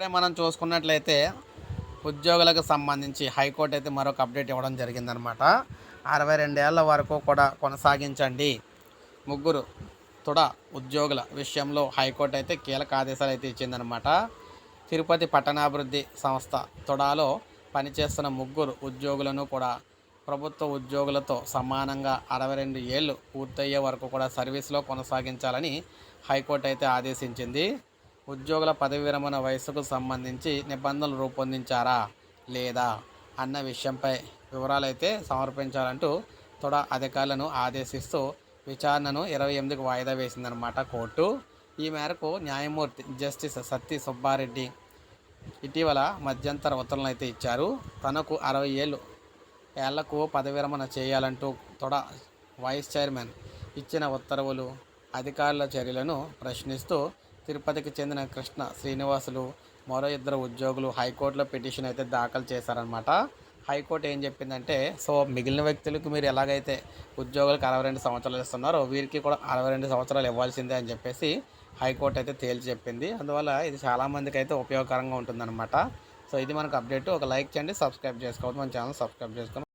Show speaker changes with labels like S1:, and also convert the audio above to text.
S1: ఇప్పుడే మనం చూసుకున్నట్లయితే ఉద్యోగులకు సంబంధించి హైకోర్టు అయితే మరొక అప్డేట్ ఇవ్వడం జరిగిందనమాట అరవై రెండేళ్ళ వరకు కూడా కొనసాగించండి. ముగ్గురు తుడ ఉద్యోగుల విషయంలో హైకోర్టు అయితే కీలక ఆదేశాలు అయితే ఇచ్చిందనమాట తిరుపతి పట్టణాభివృద్ధి సంస్థ తుడాలో పనిచేస్తున్న ముగ్గురు ఉద్యోగులను కూడా ప్రభుత్వ ఉద్యోగులతో సమానంగా అరవై రెండు ఏళ్ళు పూర్తయ్యే వరకు కూడా సర్వీస్లో కొనసాగించాలని హైకోర్టు అయితే ఆదేశించింది. ఉద్యోగుల పదవి విరమణ వయసుకు సంబంధించి నిబంధనలు రూపొందించారా? లేదా? అన్న విషయంపై వివరాలైతే సమర్పించాలంటూ తొడ అధికారులను ఆదేశిస్తూ విచారణను ఇరవై ఎనిమిదికి వాయిదా వేసిందనమాట కోర్టు. ఈ మేరకు న్యాయమూర్తి జస్టిస్ సత్తి సుబ్బారెడ్డి ఇటీవల మధ్యంతర ఉత్తర్వులను అయితే ఇచ్చారు. తనకు అరవై ఏళ్ళు. ఏళ్ళకు పదవి విరమణ చేయాలంటూ తొడ వైస్ చైర్మన్ ఇచ్చిన ఉత్తర్వులు అధికారుల చర్యలను ప్రశ్నిస్తూ తిరుపతికి చెందిన కృష్ణ శ్రీనివాసులు మరో ఇద్దరు ఉద్యోగులు హైకోర్టులో పిటిషన్ అయితే దాఖలు చేశారనమాట హైకోర్టు ఏం చెప్పిందంటే సో మిగిలిన వ్యక్తులకు మీరు ఎలాగైతే ఉద్యోగులకు అరవై రెండు సంవత్సరాలు ఇస్తున్నారో వీరికి కూడా అరవై రెండు సంవత్సరాలు ఇవ్వాల్సిందే అని చెప్పేసి హైకోర్టు అయితే తేల్చి చెప్పింది. అందువల్ల ఇది చాలామందికి అయితే ఉపయోగకరంగా ఉంటుందన్నమాట. సో ఇది మనకు అప్డేట్. ఒక లైక్ చేయండి సబ్స్క్రైబ్ చేసుకోవద్దు. మన ఛానల్ సబ్స్క్రైబ్ చేసుకోండి.